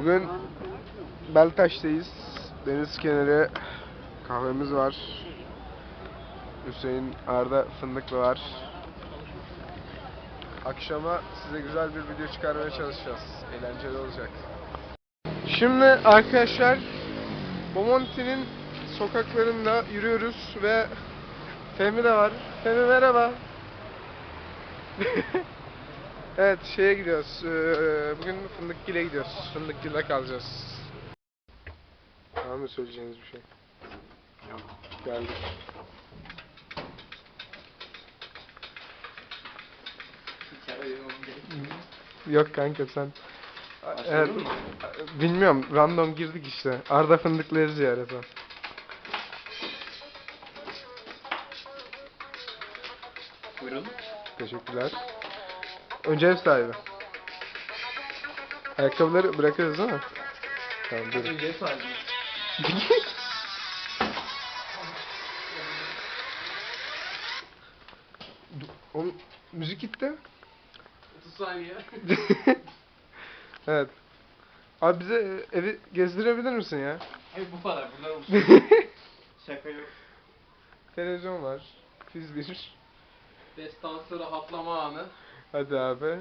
Bugün Beltaş'tayız. Deniz kenarı kahvemiz var. Hüseyin Arda Fındıklı var. Akşama size güzel bir video çıkarmaya çalışacağız. Eğlenceli olacak. Şimdi arkadaşlar Bomonti'nin sokaklarında yürüyoruz ve Fehmi de var. Fehmi merhaba. evet şeye gidiyoruz. Ee, bugün Fındıkgil'e gidiyoruz. Fındıkgil'de kalacağız. Var mı söyleyeceğiniz bir şey? Yok. Geldik. Yok kanka sen. Evet, bilmiyorum random girdik işte. Arda Fındıklı'yı ziyaret var. Buyurun. Teşekkürler. Önce ev sahibi. Ayakkabıları bırakırız değil mi? Tamam buyurun. Önce sahibi. Oğlum, müzik gitti. 30 saniye. evet. Abi bize e, evi gezdirebilir misin ya? Hep bu para. Bunlar olsun. Şaka yok. Televizyon var. Fiz bir. Destansı rahatlama anı. Hadi abi.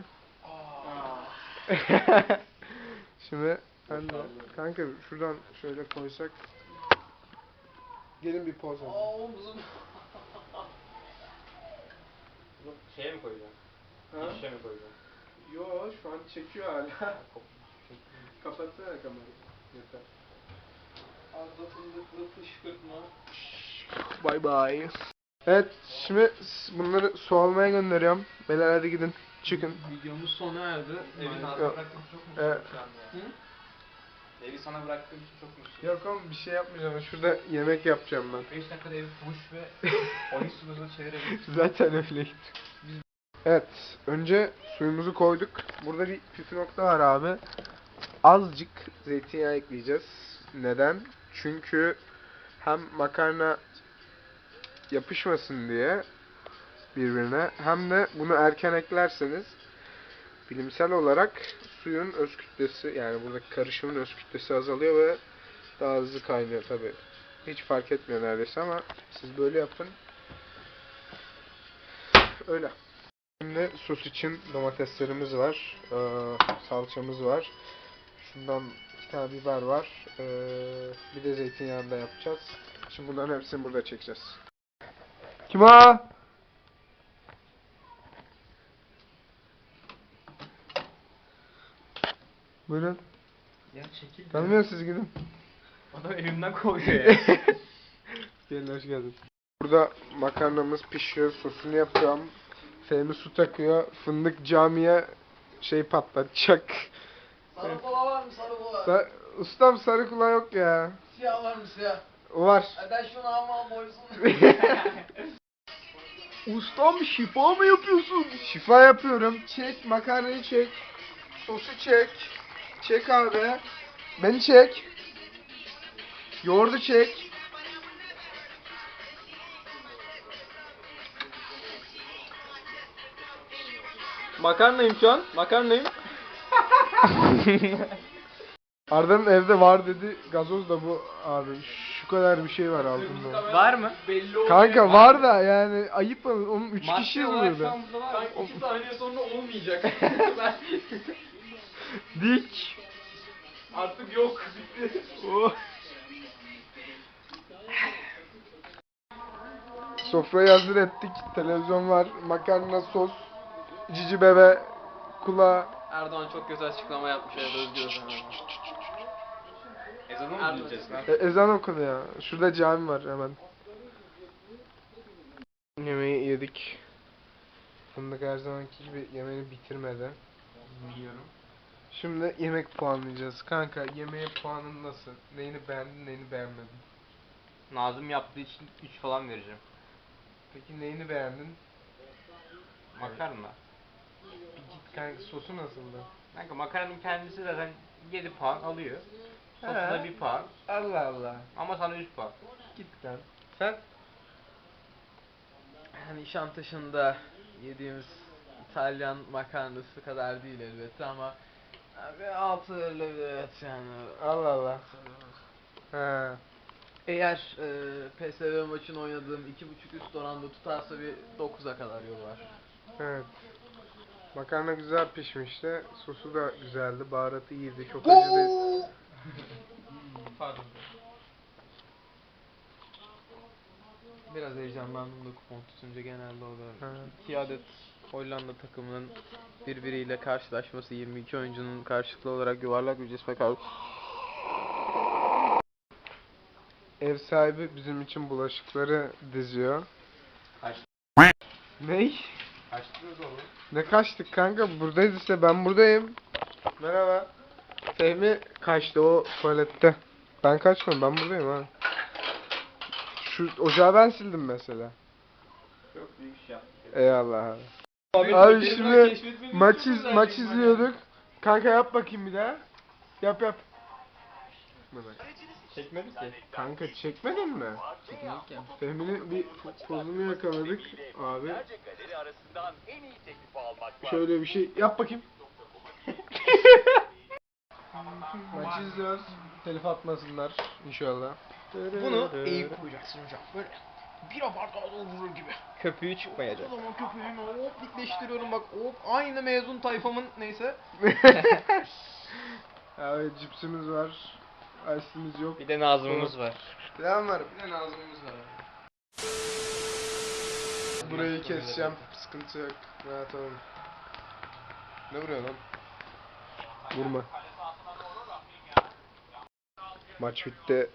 Şimdi ben de kanka şuradan şöyle koysak. Gelin bir poz alalım. Aa omzum. Bunu şeye mi koyacağım? Ha? İşe mi koyacağım? Yo şu an çekiyor hala. Kapatsana kamerayı. Yeter. Arda fındıklı fışkırtma. Bye bye. Evet şimdi bunları su almaya gönderiyorum. Beyler hadi gidin. Çıkın. Videomuz sona erdi. Ağzına bıraktığım için çok mutluyum Evet. şu anda. Hı? Evi sana bıraktığım için çok mutluyum. Yok oğlum bir şey yapmayacağım. Şurada yemek yapacağım ben. 5 dakikada evi fuş ve oyun suluğunu çevirebiliriz. Zaten öyleydi. Evet, önce suyumuzu koyduk. Burada bir püf nokta var abi. Azıcık zeytinyağı ekleyeceğiz. Neden? Çünkü hem makarna yapışmasın diye birbirine hem de bunu erken eklerseniz bilimsel olarak suyun öz kütlesi yani buradaki karışımın öz kütlesi azalıyor ve daha hızlı kaynıyor tabi. Hiç fark etmiyor neredeyse ama siz böyle yapın. Öyle. Şimdi sos için domateslerimiz var. Ee, salçamız var. Şundan iki tane biber var. Ee, bir de zeytinyağında yapacağız. Şimdi bunların hepsini burada çekeceğiz. Kim o? Buyurun. Ya çekil. Tanımıyorum siz gidin. Adam evimden kovuyor ya. Gelin hoş geldin. Burada makarnamız pişiyor, sosunu yapıyorum. Fehmi su takıyor. Fındık camiye şey patlatacak. Sarı kola var mı sarı kola? Sa Ustam sarı kula yok ya. Siyah var mı siyah? Var. Ay ben şunu almam boysun. Ustam şifa mı yapıyorsun? Şifa yapıyorum. Çek makarnayı çek. Sosu çek. Çek abi. Beni çek. Yoğurdu çek. Makarnayım şu an. Makarnayım. Arda'nın evde var dedi. Gazoz da bu abi. Kadar bir şey var altında. Var mı? Belli olmuyor. Kanka var da yani ayıp mı? Onun 3 Madde kişi burada var. Kanka 2 saniye sonra olmayacak. ben Dik. artık yok. Bitti. Oh. Sofrayı hazır ettik. Televizyon var. Makarna, sos, cici bebe, kula. Erdoğan çok kötü açıklama yapmış evet özgür Ezanı mı dinleyeceğiz lan? E, ezan okudu ya. Şurada cami var hemen. Yemeği yedik. Fındık her zamanki gibi yemeğini bitirmedi. Biliyorum. Şimdi yemek puanlayacağız. Kanka yemeğe puanın nasıl? Neyini beğendin, neyini beğenmedin? Nazım yaptığı için 3 falan vereceğim. Peki neyini beğendin? Makarna. Bir git kanka sosu nasıldı? Kanka makarnanın kendisi zaten 7 puan alıyor. Da 1 puan. Allah Allah. Ama sana 3 puan. Git lan. Sen? Hani Nişantaşı'nda yediğimiz İtalyan makarnası kadar değil elbette ama Abi altı evet yani. Allah Allah. He. Eğer e, PSV maçını oynadığım iki buçuk üst oranda tutarsa bir 9'a kadar yol var. Evet. Makarna güzel pişmişti. Sosu da güzeldi. Baharatı iyiydi. Çok acı değil. Pardon. Biraz heyecanlandım da kupon tutunca genelde oluyor. İki adet Hollanda takımının birbiriyle karşılaşması 22 oyuncunun karşılıklı olarak yuvarlak bir cisme karşı Ev sahibi bizim için bulaşıkları diziyor. Kaç? Ney? Kaçtınız oğlum? Ne kaçtık kanka? Buradayız işte. Ben buradayım. Merhaba. Fehmi kaçtı o tuvalette. Ben kaçmadım. Ben buradayım ha. Şu ocağı ben sildim mesela. Çok büyük iş yaptık. Eyvallah abi. Abi şimdi maç iz, maç izliyorduk. Kanka yap bakayım bir daha. Yap yap. Çekmedi ki. Kanka çekmedin mi? Çekmedik ya. Fehmi'nin bir pozunu yakaladık abi. galeri arasından en iyi teklifi almak var. Şöyle bir şey yap bakayım. İzliyoruz. Telif atmasınlar inşallah. Bunu eğip koyacaksın hocam. Böyle bir abartıda vurur gibi. Köpüğü çıkmayacak. O zaman köpeğimi hop dikleştiriyorum bak hop aynı mezun tayfamın neyse. Abi cipsimiz var. Ice'imiz yok. Bir de Nazım'ımız var. Devam var. Bir de nazımımız var. Burayı keseceğim. Sıkıntı yok. Rahat olun. Ne vuruyor lan? Vurma. Maç bitti.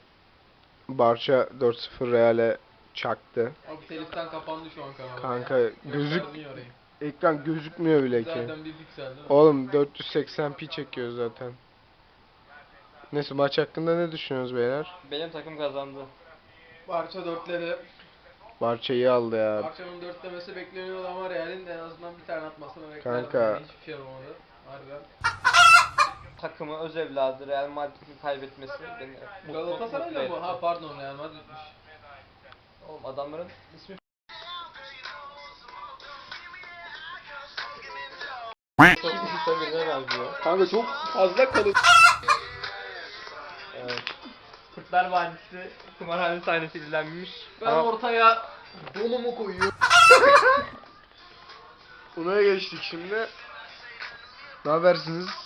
Barça 4-0 Real'e çaktı. Abi teliften kapandı şu an kanal. Kanka gözük ya orayı. ekran gözükmüyor bile ki. Zaten bir piksel değil mi? Oğlum 480p çekiyor zaten. Neyse maç hakkında ne düşünüyorsunuz beyler? Benim takım kazandı. Barça dörtledi. Barça iyi aldı ya. Barça'nın dörtlemesi bekleniyordu ama Real'in de en azından bir tane atmasını beklerdim. Kanka. Hiçbir şey olmadı. Harbiden. Takımı öz evladı Real Madrid'in kaybetmesi beni mutlu- mutlu mı? etti. Ha pardon Real Madrid'miş. Oğlum adamların ismi çok kısa birine benziyor. Kanka çok fazla kalıp Evet. Kurtlar Vadisi kumarhane sahnesi izlenmiş. Ben Ama ortaya donumu koyuyorum. Buna geçtik şimdi. Ne habersiniz?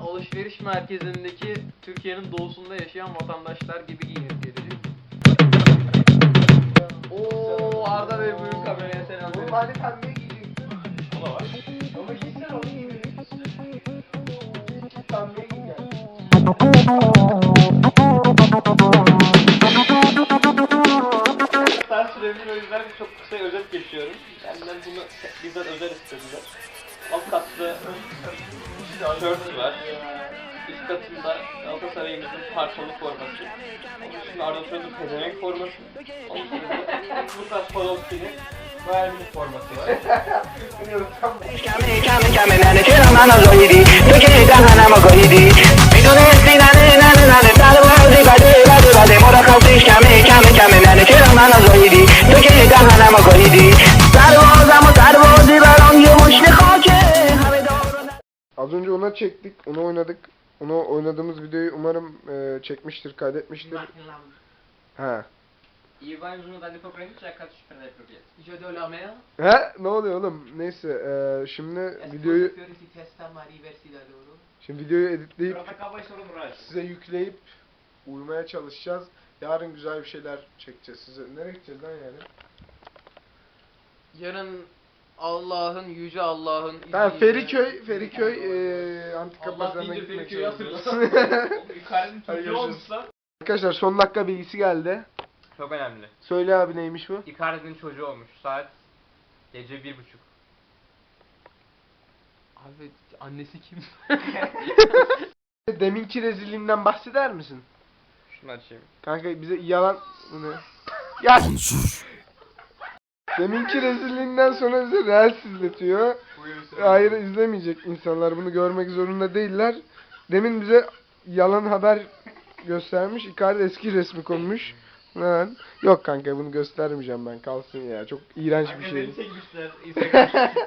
Alışveriş merkezindeki Türkiye'nin doğusunda yaşayan vatandaşlar gibi giyinir diye. Oo Arda Bey buyurun kameraya selam verin. hadi pembe giyeceksin. da var. Ama giysene onu giyeceksin. Pembe. Ben süremiz o yüzden çok kısa özet geçiyorum. Benden bunu bizden özel istediler. Alt katta tişört var. Üst katında Galatasaray'ımızın parçalı forması. Onun üstünde Arda Turan'ın pezevenk forması. Onun üstünde Lukas Podolski'nin Bayern Münih forması var. Chiami, chiami, nane, c'era una zoidi, perché da hana mo goidi. Mi Az önce ona çektik, onu oynadık. Onu oynadığımız videoyu umarım e, çekmiştir, kaydetmiştir. Ha. He? Ne oluyor oğlum? Neyse, e, şimdi videoyu şimdi videoyu editleyip size yükleyip uymaya çalışacağız. Yarın güzel bir şeyler çekeceğiz size. Nereye gideceğiz lan yani? Yarın Allah'ın yüce Allah'ın izniyle- Feriköy, Feriköy e, antika Allah pazarına deyince gitmek Feriköy'ü zorundayız. Yukarıdaki Hadi çocuğu görüşürüz. olmuş lan. Arkadaşlar son dakika bilgisi geldi. Çok önemli. Söyle abi neymiş bu? Icardi'nin çocuğu olmuş. Saat gece bir buçuk. Abi annesi kim? Deminki rezilliğinden bahseder misin? Şunu açayım. Kanka bize yalan... Bu ne? Ya! Deminki rezilliğinden sonra bize reels izletiyor. Hayır izlemeyecek insanlar bunu görmek zorunda değiller. Demin bize yalan haber göstermiş. Icardi eski resmi konmuş. Lan. Yok kanka bunu göstermeyeceğim ben kalsın ya. Çok iğrenç bir şey.